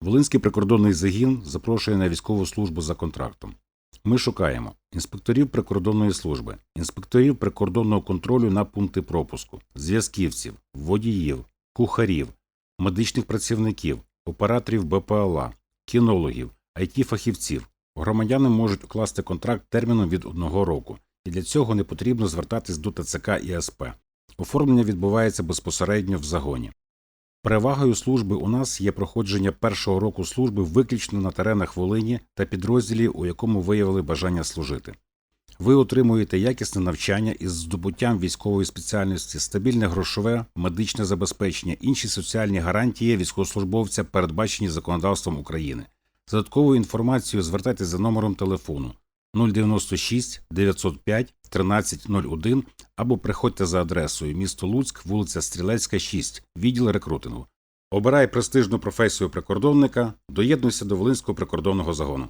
Волинський прикордонний загін запрошує на військову службу за контрактом. Ми шукаємо інспекторів прикордонної служби, інспекторів прикордонного контролю на пункти пропуску, зв'язківців, водіїв, кухарів, медичних працівників, операторів БПЛА, кінологів, IT-фахівців. Громадяни можуть укласти контракт терміном від одного року, і для цього не потрібно звертатись до ТЦК і СП. Оформлення відбувається безпосередньо в загоні. Перевагою служби у нас є проходження першого року служби виключно на теренах Волині та підрозділі, у якому виявили бажання служити. Ви отримуєте якісне навчання із здобуттям військової спеціальності, стабільне грошове, медичне забезпечення, інші соціальні гарантії військовослужбовця, передбачені законодавством України. За додатковою інформацією звертайтеся за номером телефону 096 905 1301 або приходьте за адресою місто Луцьк, вулиця Стрілецька, 6, відділ рекрутингу. Обирай престижну професію прикордонника, доєднуйся до Волинського прикордонного загону.